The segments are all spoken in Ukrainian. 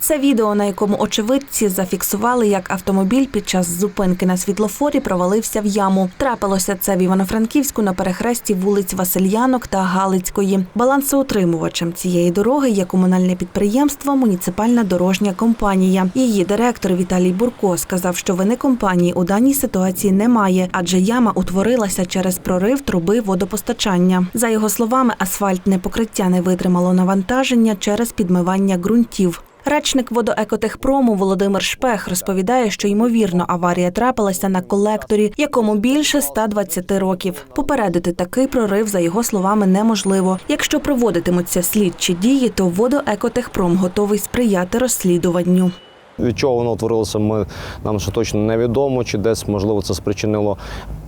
Це відео, на якому очевидці зафіксували, як автомобіль під час зупинки на світлофорі провалився в яму. Трапилося це в Івано-Франківську на перехресті вулиць Васильянок та Галицької. Балансоутримувачем цієї дороги є комунальне підприємство Муніципальна дорожня компанія. Її директор Віталій Бурко сказав, що вини компанії у даній ситуації немає, адже яма утворилася через прорив труби водопостачання. За його словами, асфальтне покриття не витримало навантаження через підмивання ґрунтів. Речник водоекотехпрому Володимир Шпех розповідає, що ймовірно аварія трапилася на колекторі, якому більше 120 років. Попередити такий прорив, за його словами, неможливо. Якщо проводитимуться слідчі дії, то водоекотехпром готовий сприяти розслідуванню. Від чого воно утворилося, ми нам ще точно невідомо, чи десь можливо це спричинило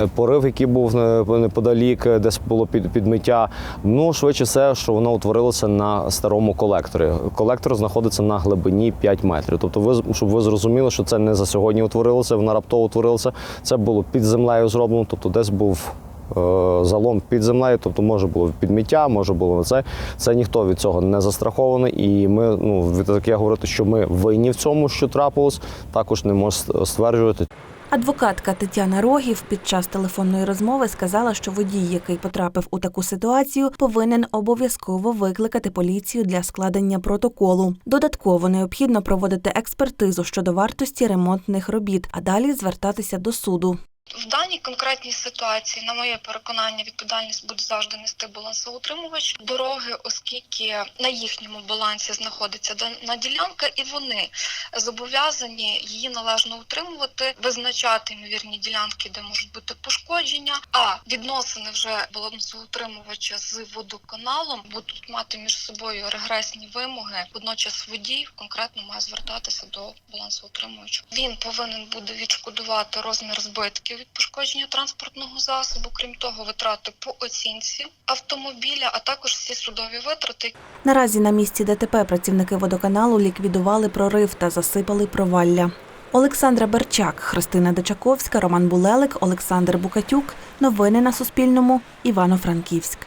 е, порив, який був е, неподалік, е, десь було під, підмиття. Ну швидше все, що воно утворилося на старому колекторі. Колектор знаходиться на глибині 5 метрів. Тобто, ви щоб ви зрозуміли, що це не за сьогодні утворилося, воно раптово утворилося. Це було під землею зроблено, тобто десь був. Е, Залом під землею, тобто може було підміття, може було це. Це ніхто від цього не застрахований. І ми, ну від таке говорити, що ми винні в цьому, що трапилось, також не можу стверджувати. Адвокатка Тетяна Рогів під час телефонної розмови сказала, що водій, який потрапив у таку ситуацію, повинен обов'язково викликати поліцію для складення протоколу. Додатково необхідно проводити експертизу щодо вартості ремонтних робіт, а далі звертатися до суду. В даній конкретній ситуації, на моє переконання, відповідальність буде завжди нести балансоутримувач дороги, оскільки на їхньому балансі знаходиться дана ділянка, і вони зобов'язані її належно утримувати, визначати ймовірні ділянки, де можуть бути пошкодження. А відносини вже балансоутримувача з водоканалом будуть мати між собою регресні вимоги. Водночас водій конкретно має звертатися до балансоутримувача. Він повинен буде відшкодувати розмір збитків від пошкодження транспортного засобу, крім того, витрати по оцінці автомобіля, а також всі судові витрати, Наразі на місці ДТП працівники водоканалу ліквідували прорив та засипали провалля. Олександра Берчак, Христина Дечаковська, Роман Булелик, Олександр Букатюк. Новини на Суспільному. Івано-Франківськ.